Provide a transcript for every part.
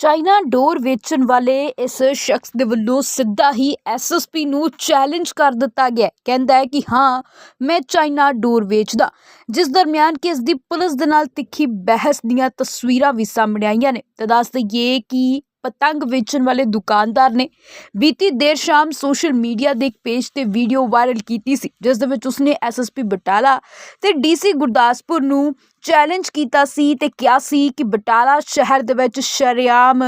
China ਡੋਰ ਵੇਚਣ ਵਾਲੇ ਇਸ ਸ਼ਖਸ ਦੇ ਵੱਲੋਂ ਸਿੱਧਾ ਹੀ ਐਸਐਸਪੀ ਨੂੰ ਚੈਲੰਜ ਕਰ ਦਿੱਤਾ ਗਿਆ ਕਹਿੰਦਾ ਹੈ ਕਿ ਹਾਂ, ਮੈਂ ਚਾਈਨਾ ਡੋਰ ਵੇਚਦਾ, ਜਿਸ ਦਰਮਿਆਨ ਕਿ ਇਸ ਦੀ ਪੁਲਿਸ ਦੇ ਨਾਲ ਤਿੱਖੀ ਬਹਿਸ ਦੀਆਂ ਤਸਵੀਰਾਂ ਵੀ ਸਾਹਮਣੇ ਆਈਆਂ ਨੇ। ਤਾਂ ਦੱਸ ਦਈਏ ਕਿ ਪਤੰਗ ਵੇਚਣ ਵਾਲੇ ਦੁਕਾਨਦਾਰ ਨੇ ਬੀਤੀ ਦੇਰ ਸ਼ਾਮ ਸੋਸ਼ਲ ਮੀਡੀਆ ਦੇ ਇੱਕ ਪੇਜ ਤੇ ਵੀਡੀਓ ਵਾਇਰਲ ਕੀਤੀ ਸੀ, ਜਿਸ ਦੇ ਵਿੱਚ ਉਸਨੇ ਐਸਐਸਪੀ ਬਟਾਲਾ ਤੇ ਡੀਸੀ ਗੁਰਦਾਸਪੁਰ ਨੂੰ ਚੈਲੰਜ ਕੀਤਾ ਸੀ ਤੇ ਕਿਹਾ ਸੀ ਕਿ ਬਟਾਲਾ ਸ਼ਹਿਰ ਦੇ ਵਿੱਚ ਸ਼ਰੇਆਮ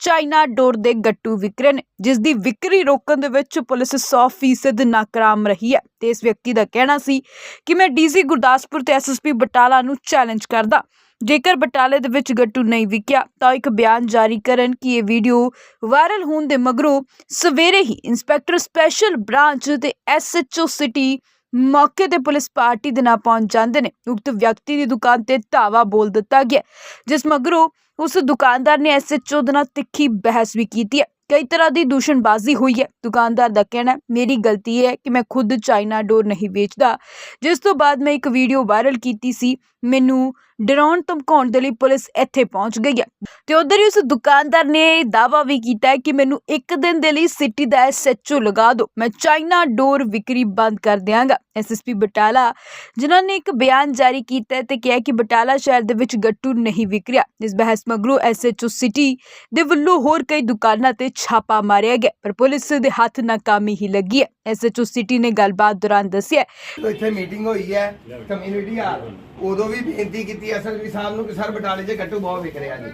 ਚਾਈਨਾ ਡੋਰ ਦੇ ਗੱਟੂ ਵਿਕਰੇ ਨੇ, ਜਿਸ ਦੀ ਵਿਕਰੀ ਰੋਕਣ ਦੇ ਵਿੱਚ ਪੁਲਿਸ 100% ਨਾਕਾਮ ਰਹੀ ਹੈ ਤੇ ਇਸ ਵਿਅਕਤੀ ਦਾ ਕਹਿਣਾ ਸੀ ਕਿ ਮੈਂ ਡੀਸੀ ਗੁਰਦਾਸਪੁਰ ਤੇ ਐਸਐਸਪੀ ਬਟਾਲਾ ਨੂੰ ਚੈਲੰਜ ਕਰਦਾ। ਜੇਕਰ ਬਟਾਲੇ ਦੇ ਵਿੱਚ ਗੱਟੂ ਨਹੀਂ ਵਿਕਿਆ, ਤਾਂ ਇੱਕ ਬਿਆਨ ਜਾਰੀ ਕਰਨ ਕਿ ਇਹ ਵੀਡੀਓ ਵਾਇਰਲ ਹੋਣ ਦੇ ਮਗਰੋਂ ਸਵੇਰੇ ਹੀ ਇੰਸਪੈਕਟਰ ਸਪੈਸ਼ਲ ਬ੍ਰਾਂਚ ਤੇ ਐਸਐਚਓ ਸਿਟੀ ਮੌਕੇ ਤੇ ਪੁਲਿਸ ਪਾਰਟੀ ਦੇ ਨਾਲ ਪਹੁੰਚ ਜਾਂਦੇ ਨੇ। ਉਕਤ ਵਿਅਕਤੀ ਦੀ ਦੁਕਾਨ ਤੇ ਧਾਵਾ ਬੋਲ ਦਿੱਤਾ ਗਿਆ ਜਿਸ ਮਗਰੋਂ ਉਸ ਦੁਕਾਨਦਾਰ ਨੇ ਐਸਐਚਓ ਦੇ ਨਾਲ ਤਿੱਖੀ ਬਹਿਸ ਵੀ ਕੀਤੀ ਹੈ। ਕਈ ਤਰ੍ਹਾਂ ਦੀ ਦੂਸ਼ਣਬਾਜ਼ੀ ਹੋਈ ਹੈ। ਦੁਕਾਨਦਾਰ ਦਾ ਕਹਿਣਾ ਮੇਰੀ ਗਲਤੀ ਹੈ ਕਿ ਮੈਂ ਖੁਦ ਚਾਈਨਾ ਡੋਰ ਨਹੀਂ ਵੇਚਦਾ। ਜਿਸ ਤੋਂ ਬਾਅਦ ਮੈਂ ਇੱਕ ਵੀਡੀਓ ਵਾਇਰਲ ਕੀਤੀ ਸੀ। ਮੈਨੂੰ ਡਰਾਉਣ ਧਮਕਾਉਣ ਦੇ ਲਈ ਪੁਲਿਸ ਇੱਥੇ ਪਹੁੰਚ ਗਈ ਹੈ। ਤੇ ਉਧਰ ਹੀ ਉਸ ਦੁਕਾਨਦਾਰ ਨੇ ਦਾਅਵਾ ਵੀ ਕੀਤਾ ਕਿ ਮੈਨੂੰ ਇੱਕ ਦਿਨ ਦੇ ਲਈ ਸਿਟੀ ਦਾ ਐਸਐਚਓ ਲਗਾ ਦਿਓ। ਮੈਂ ਚਾਈਨਾ ਡੋਰ ਵਿਕਰੀ ਬੰਦ ਕਰ ਦਿਆਂਗਾ। ਐਸਐਸਪੀ ਬਟਾਲਾ, ਜਿਨ੍ਹਾਂ ਨੇ ਇੱਕ ਬਿਆਨ ਜਾਰੀ ਕੀਤਾ ਤੇ ਕਿਹਾ ਕਿ ਬਟਾਲਾ ਸ਼ਹਿਰ ਦੇ ਵਿੱਚ ਗੱਟੂ ਨਹੀਂ ਵਿਕ ਰਿਹਾ ਇਸ ਬਹਿਸ ਮਗਰੋਂ ਐਸਐਚਓ ਸਿਟੀ ਦੇ ਵੱਲੋਂ ਹੋਰ ਕਈ ਦੁਕਾਨਾਂ ਤੇ ਛਾਪਾ ਮਾਰਿਆ ਗਿਆ, ਪਰ ਪੁਲਿਸ ਦੇ ਹੱਥ ਨਾਕਾਮੀ ਹੀ ਲੱਗੀ ਹੈ। ਐਸਐਚਓ ਸਿਟੀ ਨੇ ਗੱਲਬਾਤ ਦੌਰਾਨ ਦੱਸਿਆ ਇੱਥੇ ਮੀਟਿੰਗ ਹੋਈ ਹੈ ਕਮਿਊਨਿਟੀ ਆ, ਉਦੋਂ ਵੀ ਬੇਨਤੀ ਕੀਤੀ ਐਸਐਸਪੀ ਸਾਹਿਬ ਨੂੰ ਕਿ ਸਰ ਬਟਾਲੇ 'ਚ ਗੱਟੂ ਬਹੁਤ ਵਿਕ ਰਿਹਾ ਜੀ।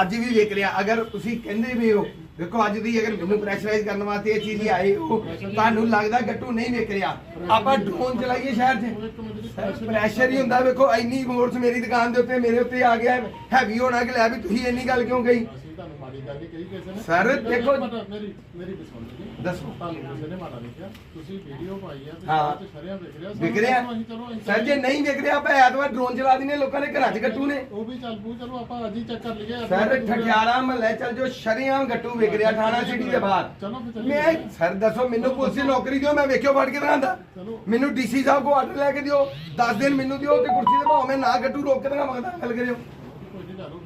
ਅੱਜ ਵੀ ਵਿਕ ਰਿਹਾ। ਅਗਰ ਤੁਸੀਂ ਕਹਿੰਦੇ ਵੀ ਹੋ, ਦੇਖੋ ਅੱਜ ਦੀ ਅਗਰ ਮੈਨੂੰ ਪ੍ਰੈਸ਼ਰਾਈਜ਼ ਕਰਨ ਵਾਸਤੇ ਇਹ ਚੀਜ਼ ਆਈ ਹੋ, ਤੁਹਾਨੂੰ ਲੱਗਦਾ ਗੱਟੂ ਨਹੀਂ ਵਿਕ ਰਿਹਾ। ਆਪਾਂ ਡਰੋਨ ਚਲਾਈਏ ਸ਼ਹਿਰ 'ਚ। ਪ੍ਰੈਸ਼ਰ ਹੀ ਹੁੰਦਾ। ਵੇਖੋ, ਇੰਨੀ ਫੋਰਸ ਮੇਰੀ ਦੁਕਾਨ ਦੇ ਉੱਤੇ, ਮੇਰੇ ਉੱਤੇ ਆ ਗਿਆ। ਹੈਵੀ ਹੋਣਾ ਕਿ ਲੈ ਵੀ ਤੁਸੀਂ ਇੰਨੀ ਗੱਲ ਕਿਉਂ ਕਹੀ? ਮਾੜੀ ਗੱਲ ਨਹੀਂ ਕਹੀ ਕਿਸੇ ਨੇ Sir, ਮੇਰੀ- ਦੇਖੋ- ਮੇਰੀ- ਮੇਰੀ ਜੀ। ਦੱਸੋ। ਤੁਹਾਨੂੰ ਕਿਸੇ ਨੇ ਮਾੜਾ ਨਹੀਂ ਕਿਹਾ ਤੁਸੀਂ ਵੀਡੀਓ ਪਾਈ ਆ ਤੇ ਹਾਂ। ਵਿਕ ਰਿਹਾ ਵਿਕ ਰਿਹਾ ਅਸੀਂ ਚਲੋ ਅਸੀਂ ਸਰ ਜੇ ਨਹੀਂ ਵਿਕ ਰਿਹਾ ਆਪਾਂ ਐਤਵਾਰ ਡਰੋਨ ਚਲਾ ਦਿੰਦੇ ਲੋਕਾਂ ਦੇ ਘਰਾਂ 'ਚ ਗੱਟੂ ਨੇ ਉਹ ਵੀ ਚੱਲ ਪੂ ਚਲੋ ਆਪਾਂ ਅੱਜ ਹੀ ਚੈੱਕ ਕਰ ਲਈਏ ਸਰ ਠਠਿਆਰਾ ਮਹੱਲੇ ਚੱਲ ਜੋ ਸ਼ਰੀਆਮ ਗੱਟੂ ਵਿਕ ਰਿਹਾ ਥਾਣਾ ਸਿਟੀ ਦੇ ਬਾਹਰ ਚਲੋ ਫਿਰ ਚੱਲੀਏ। ਮੈਂ ਸਰ ਦੱਸੋ ਮੈਨੂੰ ਪੁਲਿਸ ਦੀ ਨੌਕਰੀ ਦਿਓ ਮੈਂ ਵੇਖਿਓ ਫੜ ਕੇ ਦਰਾਂਦਾ ਚਲੋ। ਮੈਨੂੰ ਡੀਸੀ ਸਾਹਿਬ ਕੋ ਆਰਡਰ ਲੈ ਕੇ ਦਿਓ 10 ਦਿਨ ਮੈਨੂੰ ਦਿਓ ਤੇ ਕੁਰਸੀ ਤੇ ਭਾਵੇਂ ਮੈਂ ਨਾ ਗੱਟੂ ਰੋਕ ਕੇ ਦਰਾਂ ਮੰਗਦਾ ਗੱਲ ਕਰਿਓ ਕੋਈ ਨਹੀਂ ਲਾ ਲਓ ਫਿਰ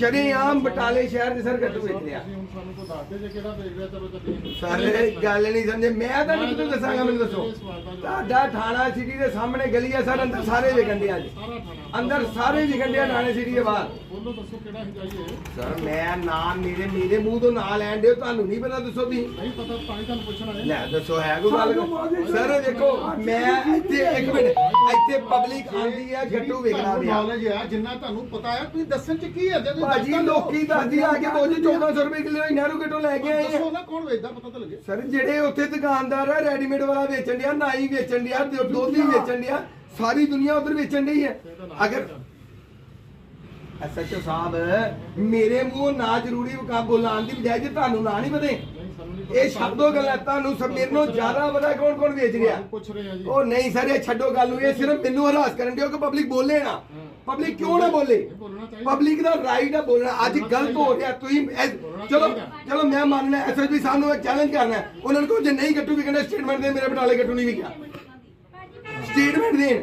ਸ਼ਰੇਆਮ ਬਟਾਲੇ ਸ਼ਹਿਰ ਦੇ ਸਰ ਗੱਟੂ ਵਿਕ ਰਿਹਾ ਤੁਸੀਂ ਹੁਣ ਸਾਨੂੰ ਕੋਈ ਦੱਸ ਦੇ ਜੇ ਕਿਹੜਾ ਦੇਖ ਰਿਹਾ ਚਲੋ ਚੱਲੀਏ ਸਾਰੇ ਗੱਲ ਨਹੀਂ ਸਮਝੇ। ਮੈਂ ਤਾਂ ਨਹੀਂ ਤੁਹਾਨੂੰ ਦੱਸਾਂਗਾ ਮੈਨੂੰ ਦੱਸੋ। ਤੁਹਾਡਾ ਥਾਣਾ ਸਿਟੀ ਦੇ ਸਾਹਮਣੇ ਗਲੀ ਹੈ ਸਰ ਅੰਦਰ ਸਾਰੇ ਅੱਜ। ਸਾਰਾ ਥਾਣਾ। ਅੰਦਰ ਸਾਰੇ ਵਿਕਣ ਦੇ ਥਾਣੇ ਸਿਟੀ ਦੇ ਬਾਹਰ। ਦੱਸੋ ਕਿਹੜਾ ਸਰ ਮੈਂ ਨਾਮ ਮੇਰੇ ਮੇਰੇ ਮੂੰਹ ਤੋਂ ਨਾਂ ਲੈਣ ਦਿਓ ਤੁਹਾਨੂੰ ਨਹੀਂ ਪਤਾ ਦੱਸੋ ਤੁਸੀਂ ਨਹੀਂ ਪਤਾ ਤਾਂ ਹੀ ਤੁਹਾਨੂੰ ਪੁੱਛਣਾ ਹੈ। ਲੈ ਦੱਸੋ ਹੈ ਕੋਈ ਗੱਲ? ਸਰ ਦੇਖੋ ਮੈਂ ਇੱਥੇ ਇੱਕ ਮਿੰਟ ਇੱਥੇ ਪਬਲਿਕ ਆਂਦੀ ਹੈ ਪਿਆ ਨੌਲੇਜ ਹੈ ਜਿੰਨਾ ਤੁਹਾਨੂੰ ਪਤਾ ਹੈ ਤੁਸੀਂ ਦੱਸਣ ਚ ਕੀ ਹੈ ਜੇ ਤੁਸੀਂ ਭਾਜੀ। ਲੋਕੀ ਦੱਸਦੀ ਆ ਕੇ ਜੀ 1400 ਰੁਪਏ ਕਿਲੋ ਨਹਿਰੂ ਗੱਟੋਂ ਲੈ ਕੇ ਆਏ ਆ ਦੱਸੋ ਨਾ ਕੌਣ ਵੇਚਦਾ ਪਤਾ ਤਾਂ ਲੱਗੇ ਸਰ ਜਿਹੜੇ ਉੱਥੇ ਦੁਕਾਨਦਾਰ ਆ ਰੈਡੀਮੇਡ ਵਾਲਾ ਵੇਚਣ ਡਿਆ ਨਾਈ ਵੇਚਣ ਡਿਆ ਦੁ- ਦੁੱਧ ਹੀ ਵੇਚਣ ਡਿਆ ਸਾਰੀ ਦੁਨੀਆ ਉਧਰ ਵੇਚਣ ਡਈ ਹੈ ਅਗਰ ਐਸਐਚਓ ਸਾਹਿਬ ਮੇਰੇ ਮੂੰਹ ਨਾ ਜ਼ਰੂਰੀ ਬੋਲਾਣ ਦੀ ਬਜਾਏ ਜੇ ਤੁਹਾਨੂੰ ਨਾ ਨਹੀਂ ਪਤਾ ਇਹ ਛੱਡੋ ਗੱਲਾਂ ਤੁਹਾਨੂੰ ਸਭ ਮੇਰੇ ਨੂੰ ਜ਼ਿਆਦਾ ਪਤਾ ਕੌਣ ਕੌਣ ਵੇਚ ਰਿਹਾ। ਪੁੱਛ ਰਹੇ ਆ ਜੀ। ਉਹ ਨਹੀਂ ਸਰ ਇਹ ਛੱਡੋ ਗੱਲ ਨੂੰ ਇਹ ਸਿਰਫ ਮੈਨੂੰ ਹਰਾਸ ਕਰਨ ਦਿਓ ਕਿ ਪਬਲਿਕ ਬੋਲੇ ਨਾ। ਪਬਲਿਕ ਕਿਉਂ ਨਾ ਬੋਲੇ? ਪਬਲਿਕ ਦਾ ਰਾਈਟ ਹੈ ਬੋਲਣਾ। ਅੱਜ ਗਲਤ ਹੋ ਰਿਹਾ ਤੁਸੀਂ ਚਲੋ ਚਲੋ ਮੈਂ ਮੰਨਣਾ ਐਸਐਸਪੀ ਸਾਹਿਬ ਨੂੰ ਚੈਲੰਜ ਕਰਨਾ ਹੈ। ਉਹਨਾਂ ਨੂੰ ਕਹੋ ਜੇ ਨਹੀਂ ਗੱਟੂ ਵਿਕਣਾ ਸਟੇਟਮੈਂਟ ਦੇ ਮੇਰੇ ਬਟਾਲੇ ਗੱਟੂ ਨਹੀਂ ਵਿਕਿਆ ਸਟੇਟਮੈਂਟ ਦੇਣ।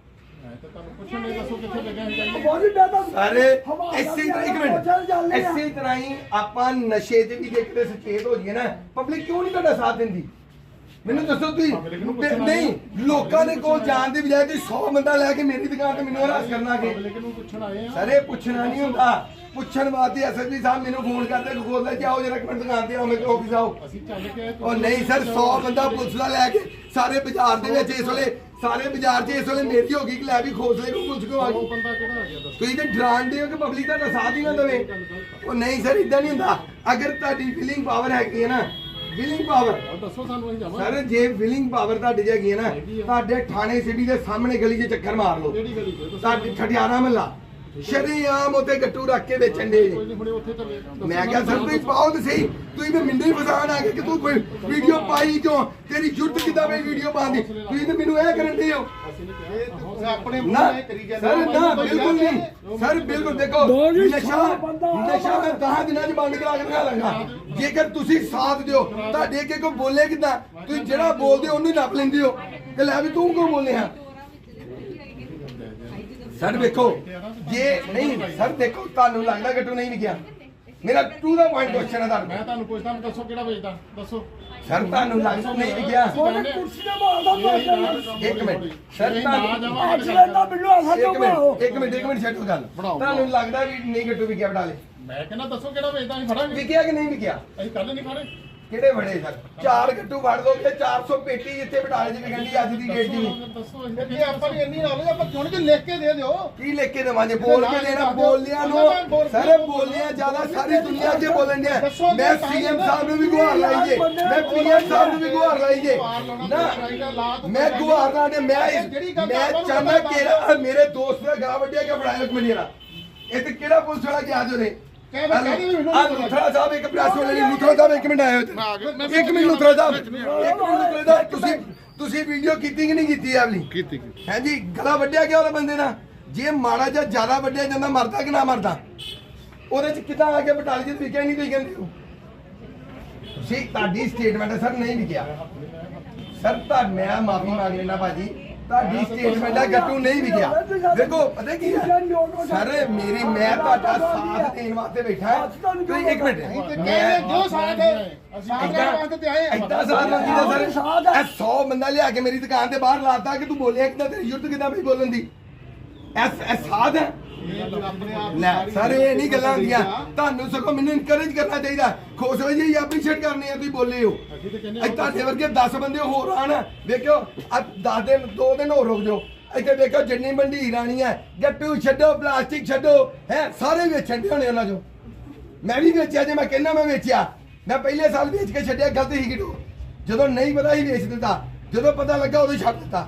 ਸਾਰੇ ਇਸੇ ਤਰ੍ਹਾਂ ਇੱਕ ਮਿੰਟ। ਇਸੇ ਤਰ੍ਹਾਂ ਹੀ ਆਪਾਂ ਨਸ਼ੇ ਤੇ ਵੀ ਜੇ ਕਿਤੇ ਸੁਚੇਤ ਹੋ ਜਾਈਏ ਨਾ ਪਬਲਿਕ ਕਿਉਂ ਨਹੀਂ ਤੁਹਾਡਾ ਸਾਥ ਦਿੰਦੀ? ਮੈਨੂੰ ਦੱਸੋ ਤੁਸੀਂ। Public ਨੂੰ ਪੁੱਛਣਾ ਨਹੀਂ ਲੋਕਾਂ ਦੇ ਕੋਲ ਜਾਣ ਦੀ ਬਜਾਏ ਤੁਸੀਂ 100 ਬੰਦਾ ਲੈ ਕੇ ਮੇਰੀ ਦੁਕਾਨ ਤੇ ਮੈਨੂੰ ਹਰਾਸ ਕਰਨਾ ਕਿ ਪਬਲਿਕ ਨੂੰ ਪੁੱਛਣ ਆਏ ਆ। ਸਰ ਇਹ ਪੁੱਛਣਾ ਨਹੀਂ ਹੁੰਦਾ। ਪੁੱਛਣ ਵਾਸਤੇ ਐਸਐਸਪੀ ਸਾਹਿਬ ਮੈਨੂੰ ਫੋਨ ਕਰਦੇ ਗੋਲ ਲੈ ਕੇ ਆਓ ਜਰਾ ਮਿੰਟ ਦੁਕਾਨ ਤੇ ਆਓ ਮੇਰੇ ਆਫਿਸ ਆਓ। ਅਸੀਂ ਚੱਲ ਕੇ ਆਏ, ਉਹ ਨਹੀਂ ਸਰ 100 ਬੰਦਾ ਪੁਲਿਸ ਦਾ ਲੈ ਕੇ ਸਾਰੇ ਬਾਜ਼ਾਰ ਦੇ ਵਿੱਚ ਇਸ ਵੇਲੇ ਸਾਰੇ ਬਾਜ਼ਾਰ 'ਚ ਇਸ ਵੇਲੇ ਮੇਰੀ ਹੋ ਗਈ ਕਿ ਲੈ ਵੀ ਖੋਸਲੇ ਕੋ ਪੁਲਿਸ ਕੋ ਆ ਗਈ। ਬੰਦਾ ਕਿਹੜਾ ਆ ਗਿਆ ਦੱਸੋ। ਤੁਸੀਂ ਤੇ ਡਰਾਉਂਦੇ ਹੋ ਕਿ ਪਬਲਿਕ ਦਾ ਸਾਥ ਹੀ ਨਾ ਦੇਵੇ। ਉਹ ਨਹੀਂ ਸਰ ਇਦਾਂ ਨਹੀਂ ਹੁੰਦਾ। ਅਗਰ ਤੁਹਾਡੀ ਫੀਲਿੰਗ ਪਾਵਰ ਹੈਗੀ ਹੈ ਨਾ ਫੀਲਿੰਗ ਪਾਵਰ ਦੱਸੋ ਸਾਨੂੰ ਅਸੀਂ ਜਾਵਾਂ ਸਰ ਜੇ ਫੀਲਿੰਗ ਪਾਵਰ ਤੁਹਾਡੀ ਹੈਗੀ ਹੈ ਨਾ ਤੁਹਾਡੇ ਥਾਣੇ ਸਿਟੀ ਦੇ ਸਾਹਮਣੇ ਗਲੀ 'ਚ ਚੱਕਰ ਮਾਰ ਲਓ। ਕਿਹੜੀ ਗਲੀ ਚ? ਤੁਹਾਡੇ ਮਹੱਲਾ। ਸ਼ਰੀਆਮ ਉੱਤੇ ਗੱਟੂ ਰੱਖ ਕੇ ਵੇਚਣ ਦੇ। ਕੋਈ ਨਹੀਂ ਹੁਣੇ ਉੱਥੇ ਚੱਲੇ ਦੱਸੋ ਮੈਂ ਕਿਹਾ ਸਰ ਤੁਸੀਂ ਪਾਓ ਤੇ ਸਹੀ। ਤੁਸੀਂ ਤੇ ਮਿੰਡੇ ਫਸਾਣ ਆ ਗਏ ਕਿ ਤੂੰ ਕੋਈ ਵੀਡੀਓ ਪਾਈ ਕਿਉਂ? ਤੇਰੀ ਜੁਰਤ ਕਿੱਦਾਂ ਬਈ ਵੀਡੀਓ ਪਾਉਂਦੀ ਤੁਸੀਂ ਤੇ ਮੈਨੂੰ ਇਹ ਕਰਨ ਦੇ ਹੋ। ਅਸੀਂ ਨਹੀਂ ਕਿਹਾ। ਆਪਣੇ ਨਾ ਸਰ ਨਾ ਬਿਲਕੁਲ ਨਹੀਂ। ਸਰ ਬਿਲਕੁਲ ਦੇਖੋ ਨਸ਼ਾ ਨਸ਼ਾ ਮੈਂ 10 ਦਿਨਾਂ ਚ ਬੰਦ ਕਰਾ ਕੇ ਦਿਖਾ ਲਾਂਗਾ ਜੇਕਰ ਤੁਸੀਂ ਸਾਥ ਦਿਓ ਤੁਹਾਡੇ ਅੱਗੇ ਕੋਈ ਬੋਲੇ ਕਿਦਾਂ? ਤੁਸੀਂ ਜਿਹੜਾ ਬੋਲਦੇ ਹੋ ਉਹਨੂੰ ਨੱਪ ਲੈਂਦੇ ਹੋ। ਕਿ ਲੈ ਵੀ ਤੂੰ ਕਿਉਂ ਬੋਲੇ ਆ? ਸਰ ਵੇਖੋ ਜੇ ਨਹੀਂ ਸਰ ਦੇਖੋ ਤੁਹਾਨੂੰ ਲੱਗਦਾ ਗੱਟੂ ਨਹੀਂ ਵਿਕਿਆ? ਮੇਰਾ ਟੂ ਦਾ ਪੁਆਇੰਟ ਕੁਐਸਚਨ ਹੈ ਤੁਹਾਨੂੰ ਮੈਂ ਤੁਹਾਨੂੰ ਪੁੱਛਦਾ ਮੈਂ ਦੱਸੋ ਕਿਹੜਾ ਵੇਚਦਾ? ਦੱਸੋ। ਸਰ ਤੁਹਾਨੂੰ ਲੱਗਦਾ ਨਹੀਂ ਵਿਕਿਆ? ਉਹਨੇ ਕੁਰਸੀ ਤੇ ਮਾਰਦਾ ਇੱਕ ਮਿੰਟ ਸਰ ਤੁਹਾਨੂੰ ਜਾਵਾਂ ਇੱਕ ਮਿੰਟ ਇੱਕ ਮਿੰਟ ਇੱਕ ਮਿੰਟ ਛੱਡੋ ਗੱਲ। ਬਣਾਓ, ਤੁਹਾਨੂੰ ਲੱਗਦਾ ਵੀ ਨਹੀਂ ਗੱਟੂ ਵਿਕਿਆ ਬਟਾਲੇ ਮੈਂ ਕਹਿੰਦਾ ਦੱਸੋ ਕਿਹੜਾ ਵੇਚਦਾ ਅਸੀਂ ਫੜਾਂਗੇ। ਵਿਕਿਆ ਕਿ ਨਹੀਂ ਵਿਕਿਆ? ਅਸੀਂ ਕੱਲ ਨਹੀਂ ਫੜੇ। ਕਿਹੜੇ ਬੜੇ ਸਰ? ਚਾਰ ਗੱਟੂ ਫੜ ਦੋਗੇ 400 ਪੇਟੀ ਜਿੱਥੇ ਬਟਾਲੇ ਦੀ ਵਿਕਣ ਦੀ ਅੱਜ ਦੀ ਡੇਟ ਦੀ। ਜੇ ਆਪਾਂ ਨੂੰ ਇੰਨੀ ਨੌਲੇਜ ਆਪਾਂ ਕਿਉਂ ਨਹੀਂ ਲਿਖ ਕੇ ਦੇ ਦਿਓ? ਕੀ ਲੈ ਕੇ ਦੇਵਾਂਗੇ? ਬੋਲ ਕੇ ਦੇਣਾ ਬੋਲਿਆਂ ਨੂੰ। ਸਾਰੇ ਬੋਲਿਆਂ ਜ਼ਿਆਦਾ ਸਾਰੀ ਦੁਨੀਆ 'ਚ ਬੋਲਣ ਡਿਆ। ਮੈਂ ਸੀਐਮ ਸਾਹਿਬ ਨੂੰ ਵੀ ਗੁਹਾਰ ਲਾਈ ਜੇ। ਮੈਂ ਪੀਐਮ ਸਾਹਿਬ ਨੂੰ ਵੀ ਗੁਹਾਰ ਲਾਈ ਜੇ। ਨਾ ਮੈਂ ਗੁਹਾਰ ਮੈਂ ਮੈਂ ਚਾਹੁੰਦਾ ਕਿ ਮੇਰੇ ਦੋਸਤ ਦਾ ਗਾ ਵੱਡਿਆ ਕਿ ਇੱਕ ਮੇਰਾ ਇਹ ਤੇ ਕਿਹੜਾ ਪੁਲਿਸ ਵਾਲਾ ਗਿਆ ਮੈਨੂੰ ਆ ਲੁਥਰਾ ਸਾਹਿਬ ਇੱਕ ਪ੍ਰੈਸ ਵਾਲੇ ਨੇ ਲੁਥਰਾ ਸਾਹਿਬ ਇੱਕ ਮਿੰਟ ਆਇਓ ਇੱਥੇ। ਇੱਕ ਮਿੰਟ ਲੁਥਰਾ ਸਾਹਿਬ ਇੱਕ ਮਿੰਟ ਲੁਥਰਾ ਸਾਹਿਬ ਤੁਸੀਂ ਤੁਸੀਂ ਵੀਡੀਓ ਕੀਤੀ ਕਿ ਨਹੀਂ ਕੀਤੀ ਆਵਲੀ ਕੀਤੀ ਹੈ ਜੀ ਗਲਾ ਵੱਢਿਆ ਗਿਆ ਉਹਦੇ ਬੰਦੇ ਨਾਲ? ਜੇ ਮਾੜਾ ਜਾਂ ਜ਼ਿਆਦਾ ਵੱਢਿਆ ਜਾਂਦਾ ਮਰਦਾ ਕਿ ਨਾ ਮਰਦਾ? ਉਹਦੇ ਚ ਕਿਦਾਂ ਆ ਕੇ ਬਟਾਲੇ ਚ ਵਿਕਿਆ ਨਹੀਂ ਤੁਸੀਂ ਕਹਿੰਦੇ ਹੋ? ਤੁਸੀਂ ਤੁਹਾਡੀ ਸਟੇਟਮੈਂਟ ਹੈ ਸਰ ਨਹੀਂ ਵਿਕਿਆ ਸਰ ਤਾਂ ਮੈਂ ਮਾਫੀ ਮੰਗ ਲੈਣਾ ਭਾਜੀ। ਤੁਹਾਡੀ ਸਟੇਟਮੈਂਟ ਹੈ ਗੱਟੂ ਨਹੀਂ ਵਿਕਿਆ। ਦੇਖੋ ਪਤਾ ਕੀ ਹੈ? ਸਰ ਮੇਰੀ ਮੈਂ ਤੁਹਾਡਾ ਸਾਥ ਦੇਣ ਵਾਸਤੇ ਬੈਠਾ ਹਾਂ। ਤੁਸੀਂ ਇੱਕ ਮਿੰਟ। ਕਹਿੰਦੇ ਜੋ ਸਾਥ ਸਾਥ ਦੇ ਵਾਸਤੇ ਤੇ ਆਏ ਆਪਾਂ। ਇੱਦਾਂ ਸਾਥ ਮੰਗੀ ਦਾ ਸਰ ਇਹ 100 ਬੰਦਾ ਲਿਆ ਕੇ ਮੇਰੀ ਦੁਕਾਨ ਤੇ ਬਾਹਰ ਲਾਤਾ ਕਿ ਤੂੰ ਬੋਲਿਆ ਕਿਦਾਂ ਤੇਰੀ ਯੁੱਧ ਕਿਦਾਂ ਵੀ ਬੋਲਣ ਦੀ? ਐਸ ਐ ਸਾਧ ਹੈ। ਲੈ ਸਰ ਇਹ ਨਹੀਂ ਗੱਲਾਂ ਹੁੰਦੀਆਂ। ਤੁਹਾਨੂੰ ਸਗੋਂ ਮੈਨੂੰ ਇਨਕਰੇਜ ਕਰਨਾ ਚਾਹੀਦਾ। ਖੁਸ਼ ਹੋ ਜੀ ਐਪਰੀਸ਼ੀਏਟ ਕਰਨੀ ਆ ਤੁਸੀਂ ਬੋਲੇ ਹੋ। ਅਸੀਂ ਤੇ ਕਹਿੰਦੇ ਅੱਜ ਤੁਹਾਡੇ ਵਰਗੇ 10 ਬੰਦੇ ਹੋਰ ਆਣ। ਵੇਖਿਓ ਆ 10 ਦਿਨ 2 ਦਿਨ ਹੋਰ ਰੁਕ ਜਾਓ। ਇੱਥੇ ਵੇਖੋ ਜਿੰਨੀ ਮੰਡੀ ਰਾਣੀ ਹੈ ਗੱਟੂ ਛੱਡੋ ਪਲਾਸਟਿਕ ਛੱਡੋ ਹੈ ਸਾਰੇ ਵੇਚਣ ਦੇ ਹੋਣੇ ਉਹਨਾਂ ਚੋਂ। ਮੈਂ ਵੀ ਵੇਚਿਆ ਜੇ ਮੈਂ ਕਹਿੰਦਾ ਮੈਂ ਵੇਚਿਆ। ਮੈਂ ਪਹਿਲੇ ਸਾਲ ਵੇਚ ਕੇ ਛੱਡਿਆ ਗਲਤ ਹੀ ਕਿਡੋ। ਜਦੋਂ ਨਹੀਂ ਪਤਾ ਹੀ ਵੇਚ ਦਿੱਤਾ। ਜਦੋਂ ਪਤਾ ਲੱਗਾ ਉਦੋਂ ਛੱਡ ਦਿੱਤਾ।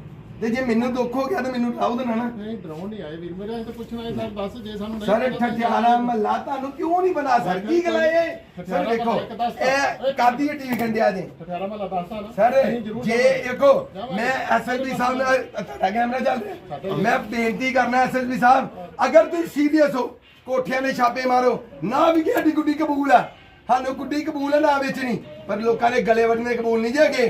ਤੇ ਜੇ ਮੈਨੂੰ ਦੁੱਖ ਹੋ ਗਿਆ ਤਾਂ ਮੈਨੂੰ ਉਠਾਓ ਦੇਣਾ ਨਾ ਨਹੀਂ ਡਰਾਉਣ ਨਹੀਂ ਆਏ ਵੀਰ। ਮੇਰੇ ਅਸੀਂ ਤਾਂ ਪੁੱਛਣਾ ਹੈ ਸਰ ਦੱਸ ਜੇ ਸਾਨੂੰ ਨਹੀਂ ਸਰ ਪਤਾ ਤਾਂ ਮਹੱਲਾ ਤੁਹਾਨੂੰ ਕਿਉਂ ਨਹੀਂ ਬਣਾ ਸਰ? ਕੀ ਗੱਲ ਹੈ ਇਹ? ਸਰ ਦੇਖੋ ਇਹ ਕਾਦੀ ਟੀਵੀ ਕੰਡਿਆ ਜੀ? ਠਠਿਆਰਾ ਮਹੱਲਾ ਦੱਸਦਾ ਨਾ। ਸਰ ਅਸੀਂ ਜ਼ਰੂਰ ਜੇ ਜਾਵਾਂਗੇ। ਦੇਖੋ ਮੈਂ ਐਸਐਸਪੀ ਸਾਹਿਬ ਨਾਲ ਤੁਹਾਡਾ ਕੈਮਰਾ ਚੱਲ ਰਿਹਾ ਮੈਂ ਬੇਨਤੀ ਕਰਨਾ ਐਸਐਸਪੀ ਸਾਹਿਬ ਅਗਰ ਤੁਸੀਂ ਸੀਰੀਅਸ ਹੋ ਕੋਠਿਆਂ ਨੇ ਛਾਪੇ ਮਾਰੋ ਨਾ ਵੀ ਕਿ ਸਾਡੀ ਗੁੱਡੀ ਕਬੂਲ ਆ। ਸਾਨੂੰ ਗੁੱਡੀ ਕਬੂਲ ਹੈ ਨਾ ਵੇਚਣੀ। ਪਰ ਲੋਕਾਂ ਦੇ ਗਲੇ ਵੱਢਣੇ ਕਬੂਲ ਨਹੀਂ ਜੇਗੇ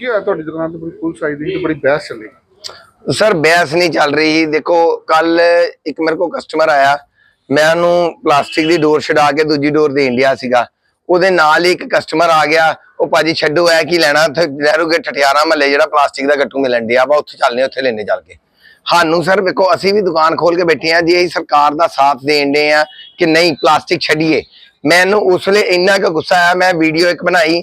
ਕੀ ਹੋਇਆ ਤੁਹਾਡੀ ਦੁਕਾਨ ਤੇ? ਬੜੀ ਪੁਲਿਸ ਆਈ ਦੀ ਤੇ ਬੜੀ ਬਹਿਸ ਚੱਲੀ ਸਰ, ਬਹਿਸ ਨਹੀਂ ਚੱਲ ਰਹੀ ਦੇਖੋ, ਕੱਲ ਇੱਕ ਮੇਰੇ ਕੋਲ ਕਸਟਮਰ ਆਇਆ। ਮੈਂ ਉਹਨੂੰ ਪਲਾਸਟਿਕ ਦੀ ਡੋਰ ਛਡਾ ਕੇ ਦੂਜੀ ਡੋਰ ਦੇਣ ਡਿਆ ਸੀਗਾ। ਉਹਦੇ ਨਾਲ ਹੀ ਇੱਕ ਕਸਟਮਰ ਆ ਗਿਆ। ਉਹ ਭਾਜੀ, ਛੱਡੋ ਐ ਕੀ ਲੈਣਾ? ਉੱਥੇ ਨਹਿਰੂ ਠਠਿਆਰਾ ਮਹੱਲੇ ਜਿਹੜਾ ਪਲਾਸਟਿਕ ਦਾ ਗੱਟੂ ਮਿਲਣ ਡਿਆ ਵਾ। ਉੱਥੇ ਚੱਲਨੇ ਉੱਥੇ ਲੈਣੇ ਚੱਲ ਕੇ। ਸਾਨੂੰ ਸਰ, ਵੇਖੋ, ਅਸੀਂ ਵੀ ਦੁਕਾਨ ਖੋਲ ਕੇ ਬੈਠੇ ਆ ਜੀ ਅਸੀਂ ਸਰਕਾਰ ਦਾ ਸਾਥ ਦੇਣ ਦੇ ਆ ਕਿ ਨਹੀਂ, ਪਲਾਸਟਿਕ ਛੱਡੀਏ। ਮੈਨੂੰ ਉਸ ਵੇਲੇ ਇੰਨਾ ਕੁ ਗੁੱਸਾ ਆਇਆ। ਮੈਂ ਵੀਡੀਓ ਇੱਕ ਬਣਾਈ।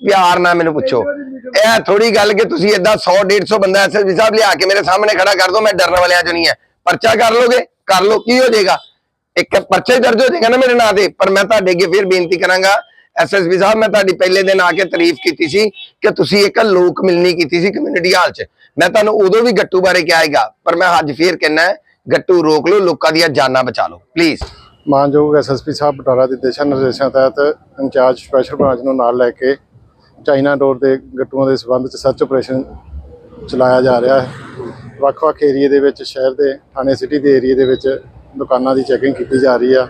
ਪਿਆਰ ਨਾਲ ਮੈਨੂੰ ਪੁੱਛੋ। ਇਹ ਥੋੜੀ ਗੱਲ ਕਿ ਤੁਸੀਂ ਏਦਾਂ 100 150 ਬੰਦਾ ਐਸਐਸਪੀ ਸਾਹਿਬ ਲਿਆ ਕੇ ਮੇਰੇ ਸਾਹਮਣੇ ਖੜਾ ਕਰ ਦੋ ਮੈਂ ਡਰਨ ਵਾਲਿਆਂ ਚੋਂ ਨਹੀਂ ਹੈ। ਪਰਚਾ ਕਰ ਲੋਗੇ? ਕਰ ਲੋ ਕੀ ਹੋ ਜਾਏਗਾ? ਇੱਕ ਪਰਚਾ ਹੀ ਦਰਜ ਹੋ ਜਾਏਗਾ ਨਾ ਮੇਰੇ ਨਾਂ ਤੇ। ਪਰ ਮੈਂ ਤੁਹਾਡੇ ਅੱਗੇ ਫਿਰ ਬੇਨਤੀ ਕਰਾਂਗਾ ਐਸਐਸਪੀ ਸਾਹਿਬ ਮੈਂ ਤੁਹਾਡੀ ਪਹਿਲੇ ਦਿਨ ਆ ਕੇ ਤਾਰੀਫ ਕੀਤੀ ਸੀ ਕਿ ਤੁਸੀਂ ਇੱਕ ਲੋਕ ਮਿਲਣੀ ਕੀਤੀ ਸੀ ਕਮਿਊਨਿਟੀ ਹਾਲ 'ਚ। ਮੈਂ ਤੁਹਾਨੂੰ ਉਦੋਂ ਵੀ ਗੱਟੂ ਬਾਰੇ ਕਿਹਾ ਹੈਗਾ ਪਰ ਮੈਂ ਅੱਜ ਫੇਰ ਕਹਿਣਾ ਹੈ ਗੱਟੂ ਰੋਕ ਲਓ ਲੋਕਾਂ ਦੀਆਂ ਜਾਨਾਂ ਬਚਾ ਲਓ। ਪਲੀਜ਼ ਮਾਨਯੋਗ ਐਸਐਸਪੀ ਸਾਹਿਬ ਬਟਾਲਾ ਦੇ ਦਿਸ਼ਾ ਨਿਰਦੇਸ਼ਾਂ ਤਹਿਤ ਇੰਚਾਰਜ ਸਪੈਸ਼ਲ ਬ੍ਰਾਂਚ ਨੂੰ ਨਾਲ ਲੈ ਕੇ ਚਾਈਨਾ ਡੋਰ ਦੇ ਗੱਟੂਆਂ ਦੇ ਸਬੰਧ ਚ ਸਰਚ ਆਪਰੇਸ਼ਨ ਚਲਾਇਆ ਜਾ ਰਿਹਾ ਹੈ। ਵੱਖ-ਵੱਖ ਏਰੀਏ ਦੇ ਵਿੱਚ ਸ਼ਹਿਰ ਦੇ ਥਾਣੇ ਸਿਟੀ ਦੇ ਏਰੀਏ ਦੇ ਵਿੱਚ ਦੁਕਾਨਾਂ ਦੀ ਚੈਕਿੰਗ ਕੀਤੀ ਜਾ ਰਹੀ ਆ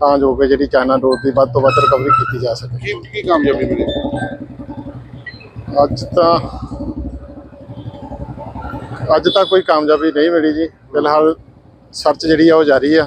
ਤਾਂ ਜੋ ਕਿ ਜਿਹੜੀ ਚਾਈਨਾ ਡੋਰ ਦੀ ਵੱਧ ਤੋਂ ਵੱਧ ਰਿਕਵਰੀ ਕੀਤੀ ਜਾ ਸਕੇ। ਕੀ ਕੀ ਕਾਮਯਾਬੀ ਮਿਲੀ ਅੱਜ ਤਾਂ ਅੱਜ ਤਾਂ ਕੋਈ ਕਾਮਯਾਬੀ ਨਹੀਂ ਮਿਲੀ ਜੀ। ਫਿਲਹਾਲ ਸਰਚ ਜਿਹੜੀ ਆ ਉਹ ਜਾਰੀ ਆ।